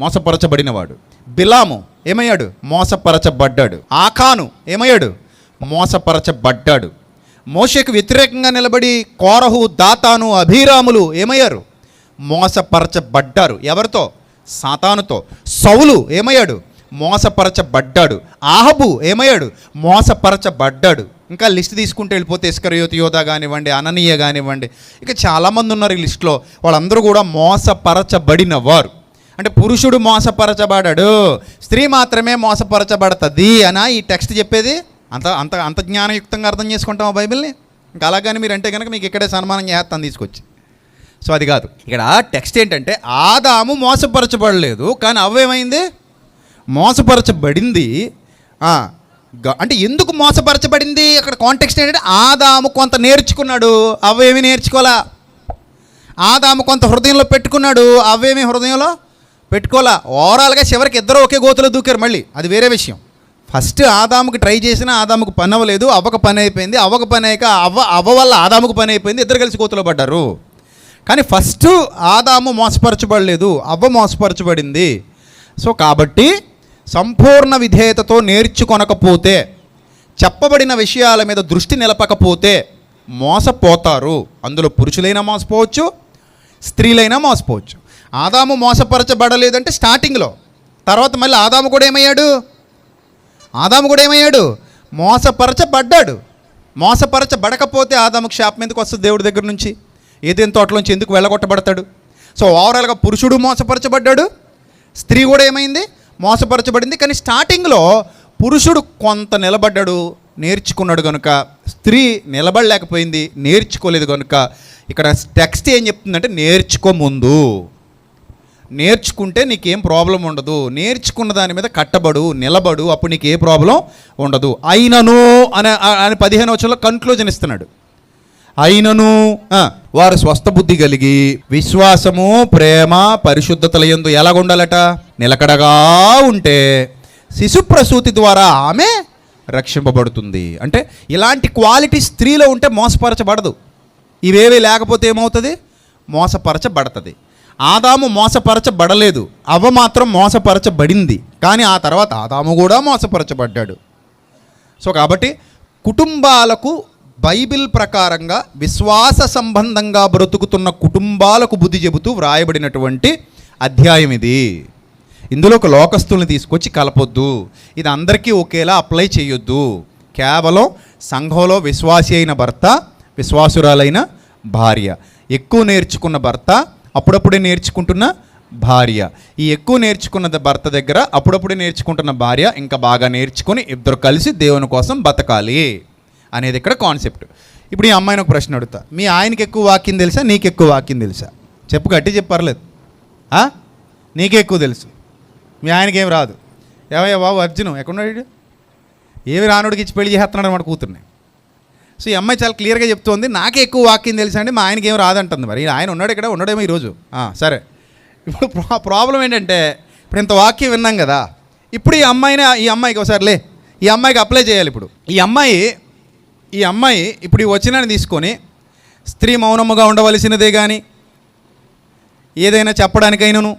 మోసపరచబడినవాడు. బిలాము ఏమయ్యాడు? మోసపరచబడ్డాడు. ఆకాను ఏమయ్యాడు? మోసపరచబడ్డాడు. మోషకు వ్యతిరేకంగా నిలబడి కోరహు దాతాను అభిరాములు ఏమయ్యారు? మోసపరచబడ్డారు. ఎవరితో? సాతానుతో. సౌలు ఏమయ్యాడు? మోసపరచబడ్డాడు. ఆహబు ఏమయ్యాడు? మోసపరచబడ్డాడు. ఇంకా లిస్ట్ తీసుకుంటే వెళ్ళిపోతే ఇస్కరయోతి యోధ కానివ్వండి అననీయ కానివ్వండి ఇక చాలామంది ఉన్నారు ఈ లిస్టులో. వాళ్ళందరూ కూడా మోసపరచబడిన వారు. అంటే పురుషుడు మోసపరచబడాడు స్త్రీ మాత్రమే మోసపరచబడుతుంది అనా ఈ టెక్స్ట్ చెప్పేది? అంత అంత అంత జ్ఞానయుక్తంగా అర్థం చేసుకుంటాం ఆ బైబిల్ని? ఇంకా అలాగని మీరు అంటే కనుక మీకు ఇక్కడే సన్మానం చేస్తాను తీసుకొచ్చి. సో అది కాదు. ఇక్కడ టెక్స్ట్ ఏంటంటే ఆదాము మోసపరచబడలేదు కానీ అవేమైంది మోసపరచబడింది. గ- అంటే ఎందుకు మోసపరచబడింది? అక్కడ కాంటెక్స్ట్ ఏంటంటే ఆదాము కొంత నేర్చుకున్నాడు అవేమి నేర్చుకోలే? ఆదాము కొంత హృదయంలో పెట్టుకున్నాడు అవేమి హృదయంలో? పెట్టుకోలా ఓవరాల్గా చివరికి ఇద్దరు ఒకే గోతులో దూకారు మళ్ళీ. అది వేరే విషయం. ఫస్ట్ ఆదాముకి ట్రై చేసినా ఆదాముకు పని అవ్వలేదు అవ్వక పని అయిపోయింది అవ్వక పని అయ్యాక అవ్వ అవ్వ వల్ల ఆదాముకు పని అయిపోయింది ఇద్దరు కలిసి గోతులో పడ్డారు. కానీ ఫస్ట్ ఆదాము మోసపరచబడలేదు అవ్వ మోసపరచబడింది. సో కాబట్టి సంపూర్ణ విధేయతతో నేర్చుకొనకపోతే చెప్పబడిన విషయాల మీద దృష్టి నిలపకపోతే మోసపోతారు. అందులో పురుషులైనా మోసపోవచ్చు స్త్రీలైనా మోసపోవచ్చు. ఆదాము మోసపరచబడలేదంటే స్టార్టింగ్లో. తర్వాత మళ్ళీ ఆదాము కూడా ఏమయ్యాడు? ఆదాము కూడా ఏమయ్యాడు? మోసపరచబడ్డాడు. మోసపరచబడకపోతే ఆదాము శాపం ఎందుకు వస్తుంది దేవుడి దగ్గర నుంచి? ఏదేం తోటలోంచి ఎందుకు వెళ్ళగొట్టబడతాడు? సో ఓవరాల్గా పురుషుడు మోసపరచబడ్డాడు స్త్రీ కూడా ఏమైంది? మోసపరచబడింది. కానీ స్టార్టింగ్లో పురుషుడు కొంత నిలబడ్డాడు నేర్చుకున్నాడు కనుక స్త్రీ నిలబడలేకపోయింది నేర్చుకోలేదు కనుక ఇక్కడ టెక్స్ట్ ఏం చెప్తుందంటే నేర్చుకో ముందు. నేర్చుకుంటే నీకేం ప్రాబ్లం ఉండదు. నేర్చుకున్న దాని మీద కట్టబడు నిలబడు అప్పుడు నీకు ఏ ప్రాబ్లం ఉండదు. అయినను అనే అని పదిహేను వచ్చంలో కన్క్లూజన్ ఇస్తున్నాడు. అయినను వారు స్వస్థ బుద్ధి కలిగి విశ్వాసము ప్రేమ పరిశుద్ధతల ఎందు ఎలాగుండాలట? నిలకడగా ఉంటే శిశు ప్రసూతి ద్వారా ఆమె రక్షింపబడుతుంది. అంటే ఇలాంటి క్వాలిటీ స్త్రీలో ఉంటే మోసపరచబడదు. ఇవేవి లేకపోతే ఏమవుతుంది? మోసపరచబడుతుంది. ఆదాము మోసపరచబడలేదు. అవ్వ మాత్రం మోసపరచబడింది. కానీ ఆ తర్వాత ఆదాము కూడా మోసపరచబడ్డాడు. సో కాబట్టి కుటుంబాలకు బైబిల్ ప్రకారంగా విశ్వాస సంబంధంగా బ్రతుకుతున్న కుటుంబాలకు బుద్ధి చెబుతూ వ్రాయబడినటువంటి అధ్యాయం ఇది. ఇందులో ఒక లోకస్తుల్ని తీసుకొచ్చి కలపొద్దు. ఇది అందరికీ ఒకేలా అప్లై చేయొద్దు. కేవలం సంఘంలో విశ్వాసి అయిన భర్త విశ్వాసురాలైన భార్య. ఎక్కువ నేర్చుకున్న భర్త అప్పుడప్పుడే నేర్చుకుంటున్న భార్య. ఈ ఎక్కువ నేర్చుకున్న భర్త దగ్గర అప్పుడప్పుడే నేర్చుకుంటున్న భార్య ఇంకా బాగా నేర్చుకొని ఇద్దరు కలిసి దేవుని కోసం బతకాలి అనేది ఇక్కడ కాన్సెప్ట్. ఇప్పుడు ఈ అమ్మాయిని ఒక ప్రశ్న అడుగుతా. మీ ఆయనకి ఎక్కువ వాక్యం తెలుసా? నీకు ఎక్కువ వాక్యం తెలుసా? చెప్పు గట్టి చెప్పర్లేదు నీకే ఎక్కువ తెలుసు. మీ ఆయనకి ఏం రాదు. ఏమయ్యా బాబు అర్జును ఎక్కడున్నాడు వీడు? ఏమి రానుడికి ఇచ్చి పెళ్ళి చేస్తున్నాడు మన కూతుర్ని? సో ఈ అమ్మాయి చాలా క్లియర్గా చెప్తోంది. నాకే ఎక్కువ వాకింగ్ తెలుసా అండి మా ఆయనకి ఏం రాదంటుంది మరి. ఆయన ఉన్నాడు ఇక్కడ ఉండడేమో ఈరోజు సరే. ఇప్పుడు ప్రాబ్లం ఏంటంటే ఇప్పుడు ఇంత వాక్యం విన్నాం కదా. ఇప్పుడు ఈ అమ్మాయిని ఈ అమ్మాయికి ఒకసారి లే. ఈ అమ్మాయికి అప్లై చేయాలి ఇప్పుడు. ఈ అమ్మాయి ఈ అమ్మాయి ఇప్పుడు ఈ వచనాన్ని తీసుకొని స్త్రీ మౌనముగా ఉండవలసినదే కానీ ఏదైనా చెప్పడానికైనాను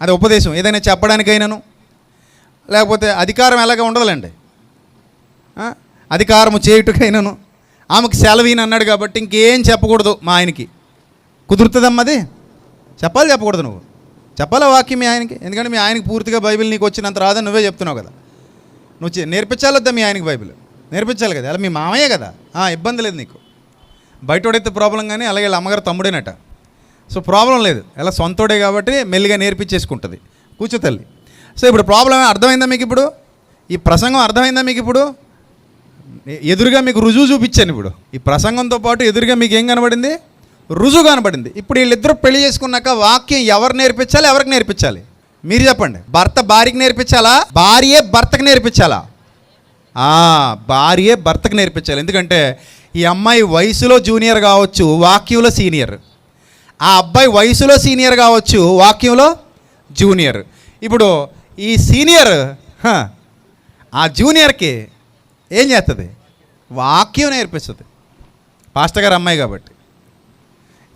అది ఉపదేశం ఏదైనా చెప్పడానికైనాను లేకపోతే అధికారం ఎలాగ ఉండదులేండి. అధికారము చేయుటకైనాను ఆమెకు సెలవీని అన్నాడు కాబట్టి ఇంకేం చెప్పకూడదు మా ఆయనకి. కుదురుతుందమ్మా అది? చెప్పాలి చెప్పకూడదు నువ్వు. చెప్పాలా వాక్యం మీ ఆయనకి? ఎందుకంటే మీ ఆయనకి పూర్తిగా బైబిల్ నీకు వచ్చినంత రాదని నువ్వే చెప్తున్నావు కదా. నువ్వు నేర్పించాలొద్దా నేర్పించాలి వద్దా మీ ఆయనకి బైబిల్? నేర్పించాలి కదా. అలా మీ మామయ్యే కదా. ఆ, ఇబ్బంది లేదు నీకు. బయటోడైతే ప్రాబ్లం కానీ అలాగే వీళ్ళ అమ్మగారు తమ్ముడేనట. సో ప్రాబ్లం లేదు. ఎలా సొంతోడే కాబట్టి మెల్లిగా నేర్పించేసుకుంటుంది. కూర్చో తల్లి. సో ఇప్పుడు ప్రాబ్లం అర్థమైందా మీకు ఇప్పుడు? ఈ ప్రసంగం అర్థమైందా మీకు ఇప్పుడు? ఎదురుగా మీకు రుజువు చూపించాను ఇప్పుడు. ఈ ప్రసంగంతో పాటు ఎదురుగా మీకు ఏం కనబడింది? రుజువు కనబడింది. ఇప్పుడు వీళ్ళిద్దరూ పెళ్ళి చేసుకున్నాక వాక్యం ఎవరు నేర్పించాలి ఎవరికి నేర్పించాలి? మీరు చెప్పండి. భర్త భార్యకి నేర్పించాలా? భార్యే భర్తకు నేర్పించాలా? భార్యే భర్తకు నేర్పించాలి. ఎందుకంటే ఈ అమ్మాయి వయసులో జూనియర్ కావచ్చు వాక్యంలో సీనియర్. ఆ అబ్బాయి వయసులో సీనియర్ కావచ్చు వాక్యంలో జూనియర్. ఇప్పుడు ఈ సీనియర్ ఆ జూనియర్కి ఏం చేస్తుంది వాక్యం నేర్పిస్తుంది. పాస్టర్ గారు అమ్మాయి కాబట్టి.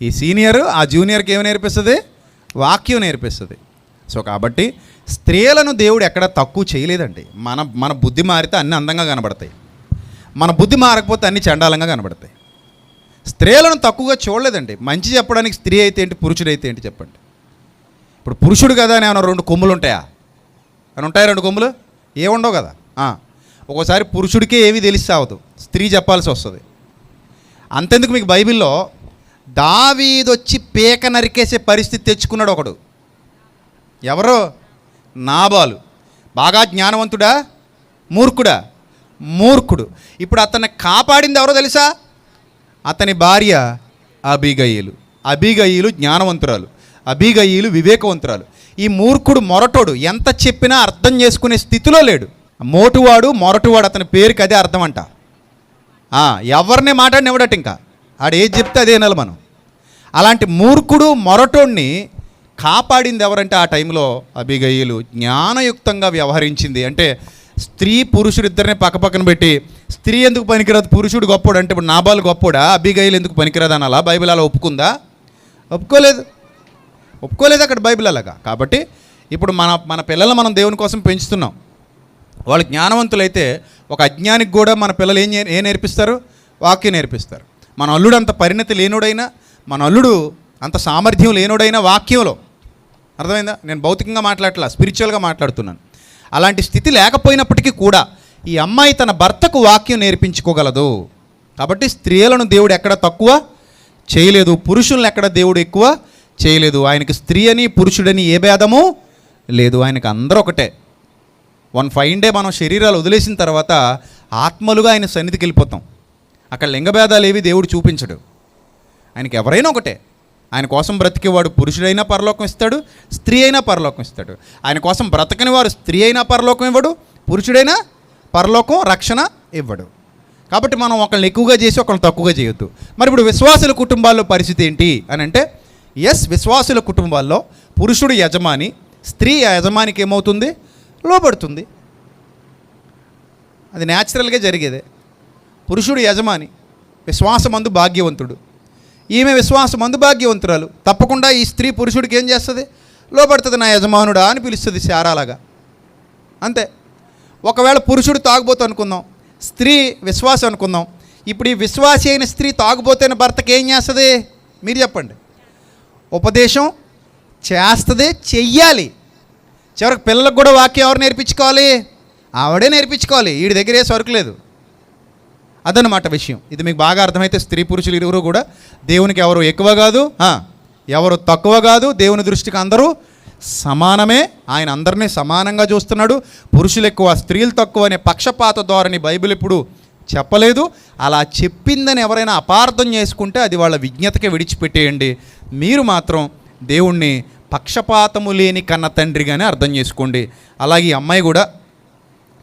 ఈ సీనియర్ ఆ జూనియర్కి ఏమి నేర్పిస్తుంది? వాక్యం నేర్పిస్తుంది. సో కాబట్టి స్త్రీలను దేవుడు ఎక్కడ తక్కువ చేయలేదండి. మన మన బుద్ధి మారితే అన్ని అందంగా కనబడతాయి. మన బుద్ధి మారకపోతే అన్ని చండాలంగా కనబడతాయి. స్త్రీలను తక్కువగా చూడలేదండి. మంచి చెప్పడానికి స్త్రీ అయితే ఏంటి పురుషుడు అయితే ఏంటి చెప్పండి. ఇప్పుడు పురుషుడు కదా అని ఏమైనా రెండు కొమ్ములు ఉంటాయా? అని ఉంటాయా రెండు కొమ్ములు? ఏముండవు కదా. ఒక్కోసారి పురుషుడికే ఏమీ తెలిసి అవ్వదు స్త్రీ చెప్పాల్సి వస్తుంది. అంతెందుకు మీకు బైబిల్లో దావీదొచ్చి పీక నరికేసే పరిస్థితి తెచ్చుకున్నాడు ఒకడు. ఎవరు? నాబాలు. బాగా జ్ఞానవంతుడా? మూర్ఖుడా? మూర్ఖుడు. ఇప్పుడు అతన్ని కాపాడింది ఎవరో తెలుసా? అతని భార్య అబిగయిలు. అబిగయిలు జ్ఞానవంతురాలు. అబిగయిలు వివేకవంతురాలు. ఈ మూర్ఖుడు మొరటోడు. ఎంత చెప్పినా అర్థం చేసుకునే స్థితిలో లేడు. మోటువాడు మొరటువాడు అతని పేరుకి అదే అర్థం అంట ఎవరిని మాట్లాడినివ్వడట ఇంకా? ఆడు ఏది చెప్తే అదే వినాలి మనం. అలాంటి మూర్ఖుడు మొరటోడిని కాపాడింది ఎవరంటే ఆ టైంలో అభిగయ్యలు జ్ఞానయుక్తంగా వ్యవహరించింది. అంటే స్త్రీ పురుషుడు ఇద్దరిని పక్కపక్కన పెట్టి స్త్రీ ఎందుకు పనికిరాదు? పురుషుడు గొప్పోడు అంటే ఇప్పుడు నాబాలు గొప్పోడా? అభిగయ్యలు ఎందుకు పనికిరాదు అనాలా? బైబిల్ అలా ఒప్పుకుందా? ఒప్పుకోలేదు. ఒప్పుకోలేదు అక్కడ బైబిల్ అలాగా. కాబట్టి ఇప్పుడు మన మన పిల్లలు మనం దేవుని కోసం పెంచుతున్నాం. వాళ్ళు జ్ఞానవంతులైతే ఒక అజ్ఞానికి కూడా మన పిల్లలు ఏం నే- ఏం నేర్పిస్తారు? వాక్యం నేర్పిస్తారు. మన అల్లుడు అంత పరిణతి లేనుడైనా మన అల్లుడు అంత సామర్థ్యం లేనుడైనా వాక్యంలో. అర్థమైందా? నేను భౌతికంగా మాట్లాడట్లా స్పిరిచువల్గా మాట్లాడుతున్నాను. అలాంటి స్థితి లేకపోయినప్పటికీ కూడా ఈ అమ్మాయి తన భర్తకు వాక్యం నేర్పించుకోగలదు. కాబట్టి స్త్రీలను దేవుడు ఎక్కడ తక్కువ చేయలేదు. పురుషులను ఎక్కడ దేవుడు ఎక్కువ చేయలేదు. ఆయనకి స్త్రీ అని పురుషుడని ఏ భేదము లేదు. ఆయనకి అందరూ ఒకటే వన్ ఫైవ్ డే మనం శరీరాలు వదిలేసిన తర్వాత ఆత్మలుగా ఆయన సన్నిధికి వెళ్ళిపోతాం. అక్కడ లింగభేదాలు ఏవి దేవుడు చూపించడు. ఆయనకి ఎవరైనా ఒకటే. ఆయన కోసం బ్రతికేవాడు పురుషుడైనా పరలోకం ఇస్తాడు స్త్రీ అయినా పరలోకం ఇస్తాడు. ఆయన కోసం బ్రతకని వారు స్త్రీ అయినా పరలోకం ఇవ్వడు పురుషుడైనా పరలోకం రక్షణ ఇవ్వడు. కాబట్టి మనం ఒకళ్ళని ఎక్కువగా చేసి ఒకళ్ళని తక్కువగా చేయొద్దు. మరి ఇప్పుడు విశ్వాసుల కుటుంబాల్లో పరిస్థితి ఏంటి అని అంటే ఎస్ విశ్వాసుల కుటుంబాల్లో పురుషుడు యజమాని స్త్రీ యజమానికి ఏమవుతుంది? లోపడుతుంది అది న్యాచురల్గా జరిగేదే. పురుషుడు యజమాని విశ్వాసమందు భాగ్యవంతుడు. ఈమె విశ్వాసమందు భాగ్యవంతురాలు. తప్పకుండా ఈ స్త్రీ పురుషుడికి ఏం చేస్తుంది? లోపడుతుంది నా యజమానుడా అని పిలుస్తుంది శారాలాగా. అంతే. ఒకవేళ పురుషుడు తాగుబోతు అనుకుందాం స్త్రీ విశ్వాసం అనుకుందాం ఇప్పుడు ఈ విశ్వాసి అయిన స్త్రీ తాగుబోతైన భర్తకి ఏం చేస్తుంది? మీరు చెప్పండి. ఉపదేశం చేస్తుంది చెయ్యాలి. చివరికి పిల్లలకు కూడా వాక్యం ఎవరు నేర్పించుకోవాలి? ఆవిడే నేర్పించుకోవాలి. వీడి దగ్గర ఏ సరుకు లేదు. అదనమాట విషయం. ఇది మీకు బాగా అర్థమైతే స్త్రీ పురుషులు ఇరువురు కూడా దేవునికి ఎవరు ఎక్కువ కాదు? ఎవరు తక్కువ కాదు? దేవుని దృష్టికి అందరూ సమానమే. ఆయన అందరినీ సమానంగా చూస్తున్నాడు. పురుషులు ఎక్కువ స్త్రీలు తక్కువ అనే పక్షపాత ధోరణి బైబిల్ ఇప్పుడు చెప్పలేదు. అలా చెప్పిందని ఎవరైనా అపార్థం చేసుకుంటే అది వాళ్ళ విజ్ఞతకే విడిచిపెట్టేయండి. మీరు మాత్రం దేవుణ్ణి పక్షపాతము లేని కన్న తండ్రిగానే అర్థం చేసుకోండి. అలాగే ఈ అమ్మాయి కూడా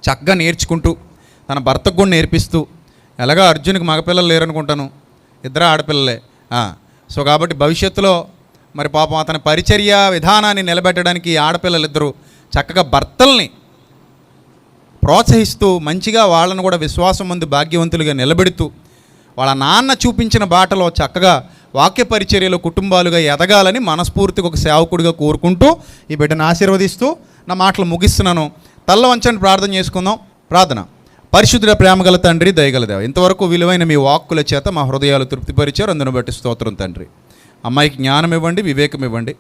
చక్కగా నేర్చుకుంటూ తన భర్తకు కూడా నేర్పిస్తూ ఎలాగో అర్జున్కి మగపిల్లలు లేరనుకుంటాను ఇద్దరు ఆడపిల్లలే. సో కాబట్టి భవిష్యత్తులో మరి పాపం అతని పరిచర్య విధానాన్ని నిలబెట్టడానికి ఆడపిల్లలు ఆడపిల్లలిద్దరూ చక్కగా భర్తల్ని ప్రోత్సహిస్తూ మంచిగా వాళ్ళను కూడా విశ్వాసం ముందు భాగ్యవంతులుగా నిలబెడుతూ వాళ్ళ నాన్న చూపించిన బాటలో చక్కగా వాక్య పరిచర్యలో కుటుంబాలుగా ఎదగాలని మనస్ఫూర్తిగా ఒక సేవకుడిగా కోరుకుంటూ ఈ బిడ్డను ఆశీర్వదిస్తూ నా మాటలు ముగిస్తున్నాను. తల్ల వంచండి ప్రార్థన చేసుకుందాం. ప్రార్థన. పరిశుద్ధుల ప్రేమగల తండ్రి దయగలదేవ ఇంతవరకు విలువైన మీ వాక్కుల చేత మా హృదయాలు తృప్తిపరిచారు. అందును బట్టి స్తోత్రం తండ్రి. అమ్మాయికి జ్ఞానం ఇవ్వండి వివేకం ఇవ్వండి.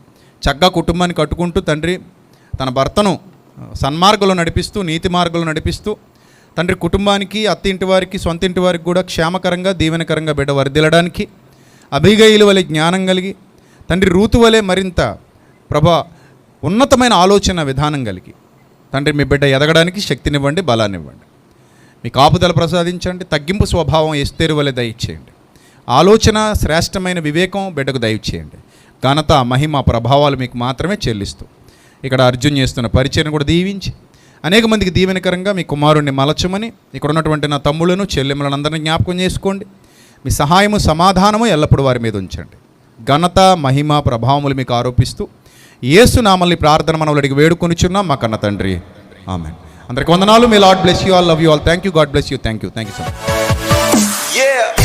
చక్కగా కుటుంబాన్ని కట్టుకుంటూ తండ్రి తన భర్తను సన్మార్గంలో నడిపిస్తూ నీతి మార్గంలో నడిపిస్తూ తండ్రి కుటుంబానికి అత్తింటి వారికి సొంత ఇంటి వారికి కూడా క్షేమకరంగా దీవెనకరంగా బిడ్డ వర్దిల్లడానికి అభిగయులు వలె జ్ఞానం కలిగి తండ్రి రూతు వలె మరింత ప్రభా ఉన్నతమైన ఆలోచన విధానం కలిగి తండ్రి మీ బిడ్డ ఎదగడానికి శక్తినివ్వండి బలాన్నివ్వండి. మీ కాపుదల ప్రసాదించండి తగ్గింపు స్వభావం ఎస్తేరు వలె దయచేయండి. ఆలోచన శ్రేష్టమైన వివేకం బిడ్డకు దయచేయండి. ఘనత మహిమ ప్రభావాలు మీకు మాత్రమే చెల్లిస్తూ. ఇక్కడ అర్జున్ చేస్తున్న పరిచయం కూడా దీవించి అనేక మందికి దీవెనకరంగా మీ కుమారుణ్ణి మలచమని ఇక్కడ ఉన్నటువంటి నా తమ్ములను చెల్లెమ్మలను అందరినీ జ్ఞాపకం చేసుకోండి. మీ సహాయము సమాధానము ఎల్లప్పుడూ వారి మీద ఉంచండి. ఘనత మహిమ ప్రభావములు మీకు ఆరోపిస్తూ యేసు నామల్ని ప్రార్థన మనవులు అడిగి వేడుకొనిచున్నాం మా కన్న తండ్రి. ఆమె అందరికి వందనాలు. మీ Lord bless you all love you all thank you God bless you thank you thank you so much